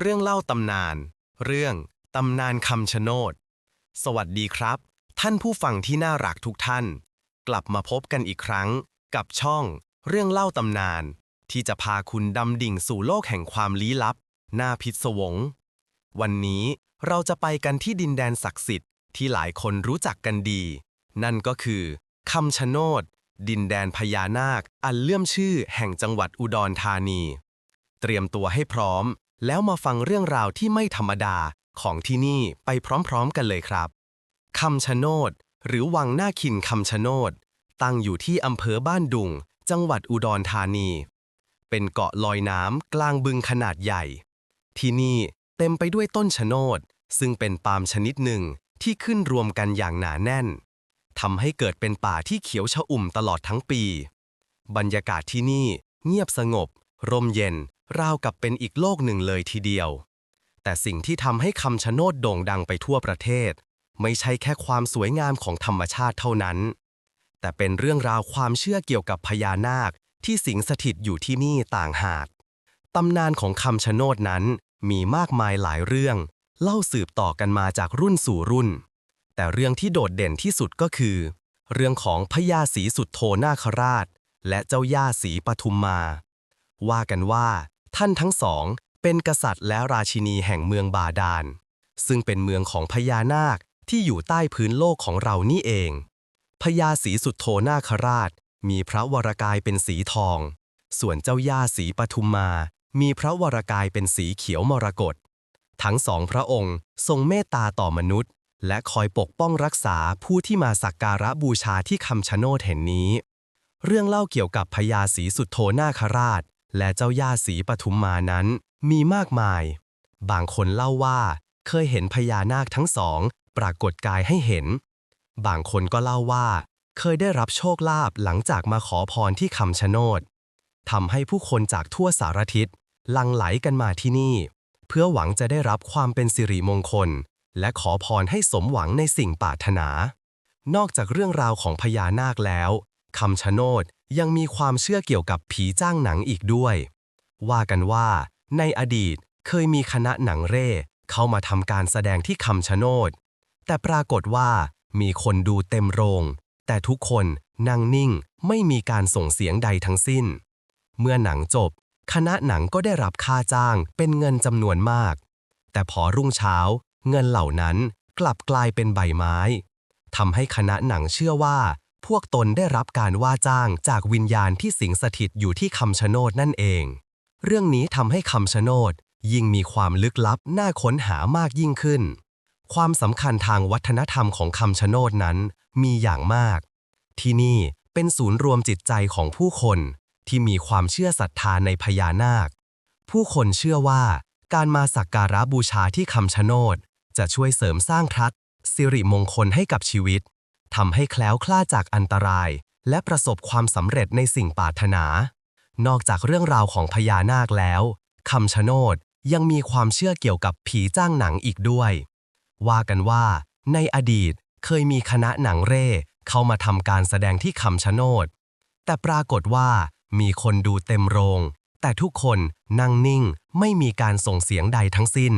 เรื่องเล่าตำนาน เรื่องตำนานคำชะโนด สวัสดีครับ ท่านผู้ฟังที่น่ารักทุกท่าน กลับมาพบกันอีกครั้ง กับช่อง เรื่องเล่าตำนาน ที่จะพาคุณดำดิ่งสู่โลกแห่งความลี้ลับ น่าพิศวง วันนี้เราจะไปกันที่ดินแดนศักดิ์สิทธิ์ที่หลายคนรู้จักกันดี นั่นก็คือคำชะโนด ดินแดนพญานาค อันเลื่อมชื่อแห่งจังหวัดอุดรธานี เตรียมตัวให้พร้อม แล้วมาฟังเรื่องราวที่ไม่ธรรมดาของที่นี่ไปพร้อมๆกันเลยครับคำชะโนด หรือวังหน้าคินคำชะโนด ตั้งอยู่ที่อำเภอบ้านดุง จังหวัดอุดรธานี เป็นเกาะลอยน้ำกลางบึงขนาดใหญ่ ที่นี่เต็มไปด้วยต้นชะโนด ซึ่งเป็นปาล์มชนิดหนึ่งที่ขึ้นรวมกันอย่างหนาแน่นทำให้เกิดเป็นป่าที่เขียวชอุ่มตลอดทั้งปี บรรยากาศที่นี่เงียบสงบ ร่มเย็น ราวกับเป็นอีกโลกหนึ่งเลยทีเดียว แต่สิ่งที่ทำให้คำชะโนดโด่งดังไปทั่วประเทศ ไม่ใช่แค่ความสวยงามของธรรมชาติเท่านั้น แต่เป็นเรื่องราวความเชื่อเกี่ยวกับพญานาคที่สิงสถิตอยู่ที่นี่ต่างหากตำนานของคำชะโนดนั้นมีมากมายหลายเรื่อง เล่าสืบต่อกันมาจากรุ่นสู่รุ่น แต่เรื่องที่โดดเด่นที่สุดก็คือ เรื่องของพญาศรีสุดโทนาคราช และเจ้าย่าศรีปทุมมา ว่ากันว่า ท่านทั้งสองเป็นกษัตริย์และราชินีแห่งเมืองบาดาล ซึ่งเป็นเมืองของพญานาคที่อยู่ใต้พื้นโลกของเรานี่เอง พญาศรีสุดโทนาคราช มีพระวรกายเป็นสีทอง ส่วนเจ้าย่าศรีปทุมมา มีพระวรกายเป็นสีเขียวมรกต ทั้งสองพระองค์ทรงเมตตาต่อมนุษย์ และคอยปกป้องรักษาผู้ที่มาสักการะบูชาที่คำชะโนดแห่งนี้ เรื่องเล่าเกี่ยวกับพญาศรีสุดโทนาคราช และเจ้าย่าศรีปทุมมานั้นมีมากมาย บางคนเล่าว่าเคยเห็นพญานาคทั้งสอง ปรากฏกายให้เห็น บางคนก็เล่าว่า เคยได้รับโชคลาภหลังจากมาขอพรที่คำชะโนดทำให้ผู้คนจากทั่วสารทิศลังไหลกันมาที่นี่ เพื่อหวังจะได้รับความเป็นสิริมงคล และขอพรให้สมหวังในสิ่งปรารถนา นอกจากเรื่องราวของพญานาคแล้ว คำชะโนดยังมีความเชื่อเกี่ยวกับผีจ้างหนังอีกด้วย ว่ากันว่า ในอดีตเคยมีคณะหนังเร่เข้ามาทำการแสดงที่คำชะโนด แต่ปรากฏว่ามีคนดูเต็มโรง แต่ทุกคนนั่งนิ่งไม่มีการส่งเสียงใดทั้งสิ้น เมื่อหนังจบ คณะหนังก็ได้รับค่าจ้างเป็นเงินจำนวนมาก แต่พอรุ่งเช้า เงินเหล่านั้นกลับกลายเป็นใบไม้ทำให้คณะหนังเชื่อว่า พวกตนได้รับการว่าจ้างจากวิญญาณที่สิงสถิตอยู่ที่คำชะโนดนั่นเอง เรื่องนี้ทำให้คำชะโนดยิ่งมีความลึกลับน่าค้นหามากยิ่งขึ้น ความสำคัญทางวัฒนธรรมของคำชะโนดนั้นมีอย่างมาก ที่นี่เป็นศูนย์รวมจิตใจของผู้คนที่มีความเชื่อศรัทธาในพญานาค ผู้คนเชื่อว่าการมาสักการะบูชาที่คำชะโนด จะช่วยเสริมสร้างทัศสิริมงคลให้กับชีวิต ทำให้แคล้วคลาดจากอันตราย และประสบความสำเร็จในสิ่งปรารถนา นอกจากเรื่องราวของพญานาคแล้วคำชะโนดยังมีความเชื่อเกี่ยวกับผีจ้างหนังอีกด้วย ว่ากันว่า ในอดีตเคยมีคณะหนังเร่เข้ามาทำการแสดงที่คำชะโนด แต่ปรากฏว่ามีคนดูเต็มโรง แต่ทุกคนนั่งนิ่งไม่มีการส่งเสียงใดทั้งสิ้น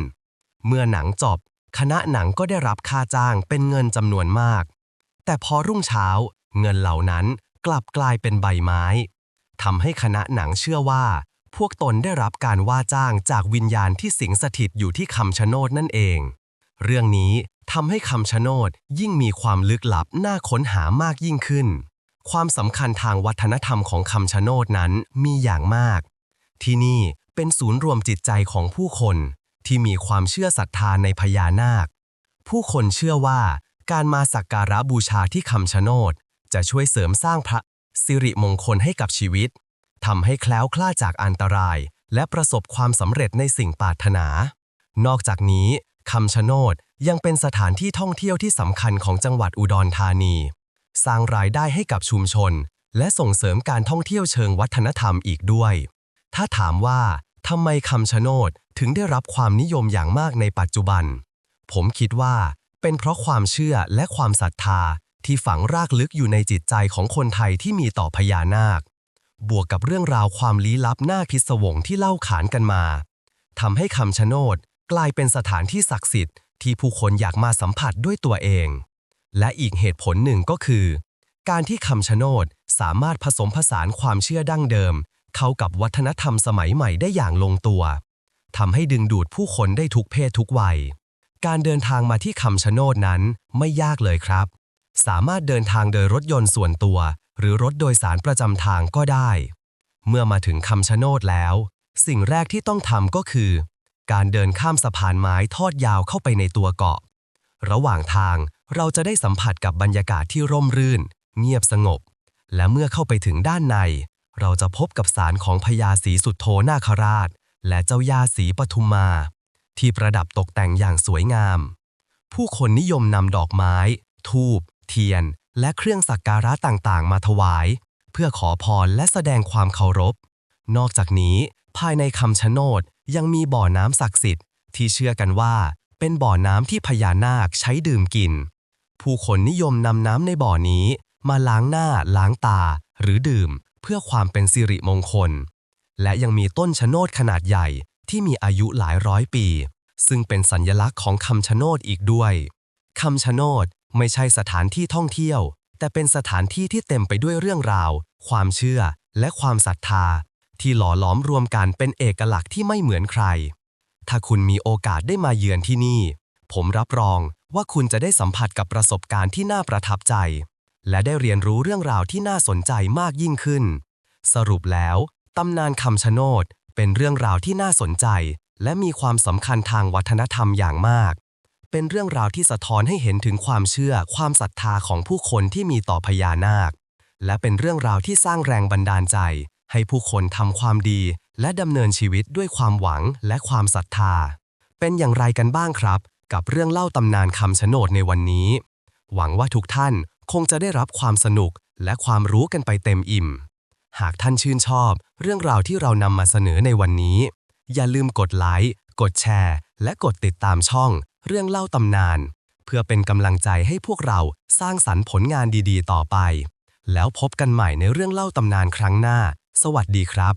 เมื่อหนังจบ คณะหนังก็ได้รับค่าจ้างเป็นเงินจำนวนมาก แต่พอรุ่งเช้า เงินเหล่านั้นกลับกลายเป็นใบไม้ทำให้คณะหนังเชื่อว่า พวกตนได้รับการว่าจ้างจากวิญญาณที่สิงสถิตอยู่ที่คำชะโนดนั่นเอง เรื่องนี้ทำให้คำชะโนดยิ่งมีความลึกลับน่าค้นหามากยิ่งขึ้น ความสำคัญทางวัฒนธรรมของคำชะโนดนั้นมีอย่างมาก ที่นี่เป็นศูนย์รวมจิตใจของผู้คนที่มีความเชื่อศรัทธาในพญานาค ผู้คนเชื่อว่า การมาสักการะบูชาที่คำชะโนด จะช่วยเสริมสร้างพระสิริมงคลให้กับชีวิตทำให้แคล้วคลาดจากอันตราย และประสบความสำเร็จในสิ่งปรารถนา นอกจากนี้คำชะโนดยังเป็นสถานที่ท่องเที่ยวที่สำคัญของจังหวัดอุดรธานี สร้างรายได้ให้กับชุมชน และส่งเสริมการท่องเที่ยวเชิงวัฒนธรรมอีกด้วย ถ้าถามว่าทำไมคำชะโนดถึงได้รับความนิยมอย่างมากในปัจจุบัน ผมคิดว่า เป็นเพราะความเชื่อและความศรัทธาที่ฝังรากลึกอยู่ในจิตใจของคนไทยที่มีต่อพญานาค บวกกับเรื่องราวความลี้ลับน่าพิศวงที่เล่าขานกันมาทำให้คำชะโนดกลายเป็นสถานที่ศักดิ์สิทธิ์ที่ผู้คนอยากมาสัมผัสด้วยตัวเอง และอีกเหตุผลหนึ่งก็คือ การที่คำชะโนดสามารถผสมผสานความเชื่อดั้งเดิม เข้ากับวัฒนธรรมสมัยใหม่ได้อย่างลงตัวทำให้ดึงดูดผู้คนได้ทุกเพศทุกวัย การเดินทางมาที่คำชะโนดนั้นไม่ยากเลยครับ สามารถเดินทางโดยรถยนต์ส่วนตัว หรือรถโดยสารประจำทางก็ได้ เมื่อมาถึงคำชะโนดแล้ว สิ่งแรกที่ต้องทำก็คือ การเดินข้ามสะพานไม้ทอดยาวเข้าไปในตัวเกาะ ระหว่างทางเราจะได้สัมผัสกับบรรยากาศที่ร่มรื่น เงียบสงบ และเมื่อเข้าไปถึงด้านใน เราจะพบกับศาลของพญาศรีสุดโทนาคราช และเจ้าย่าศรีปทุมมา ที่ประดับตกแต่งอย่างสวยงาม ผู้คนนิยมนำดอกไม้ ทูบ เทียน และเครื่องสักการะต่างๆ มาถวาย เพื่อขอพรและแสดงความเคารพ นอกจากนี้ ภายในคำชะโนดยังมีบ่อน้ำศักดิ์สิทธิ์ที่เชื่อกันว่าเป็นบ่อน้ำที่พญานาคใช้ดื่มกิน ผู้คนนิยมนำน้ำในบ่อนี้ มาล้างหน้า ล้างตา หรือดื่ม เพื่อความเป็นสิริมงคล และยังมีต้นชะโนดขนาดใหญ่ ที่มีอายุหลายร้อยปี ซึ่งเป็นสัญลักษณ์ของคำชะโนดอีกด้วยคำชะโนดไม่ใช่สถานที่ท่องเที่ยว แต่เป็นสถานที่ที่เต็มไปด้วยเรื่องราว ความเชื่อ และความศรัทธา ที่หล่อหลอมรวมกันเป็นเอกลักษณ์ที่ไม่เหมือนใคร ถ้าคุณมีโอกาสได้มาเยือนที่นี่ ผมรับรองว่าคุณจะได้สัมผัสกับประสบการณ์ที่น่าประทับใจ และได้เรียนรู้เรื่องราวที่น่าสนใจมากยิ่งขึ้น สรุปแล้ว ตำนานคำชะโนด เป็นเรื่องราวที่น่าสนใจ และมีความสำคัญทางวัฒนธรรมอย่างมาก เป็นเรื่องราวที่สะท้อนให้เห็นถึงความเชื่อ ความศรัทธาของผู้คนที่มีต่อพญานาค และเป็นเรื่องราวที่สร้างแรงบันดาลใจ ให้ผู้คนทำความดี และดำเนินชีวิตด้วยความหวังและความศรัทธา เป็นอย่างไรกันบ้างครับ กับเรื่องเล่าตำนานคำชะโนดในวันนี้ หวังว่าทุกท่านคงจะได้รับความสนุกและความรู้กันไปเต็มอิ่ม หากท่านชื่นชอบ เรื่องราวที่เรานำมาเสนอในวันนี้ อย่าลืมกดไลค์ กดแชร์ และกดติดตามช่อง เรื่องเล่าตำนาน เพื่อเป็นกำลังใจให้พวกเราสร้างสรรค์ผลงานดีๆ ต่อไป แล้วพบกันใหม่ในเรื่องเล่าตำนานครั้งหน้า สวัสดีครับ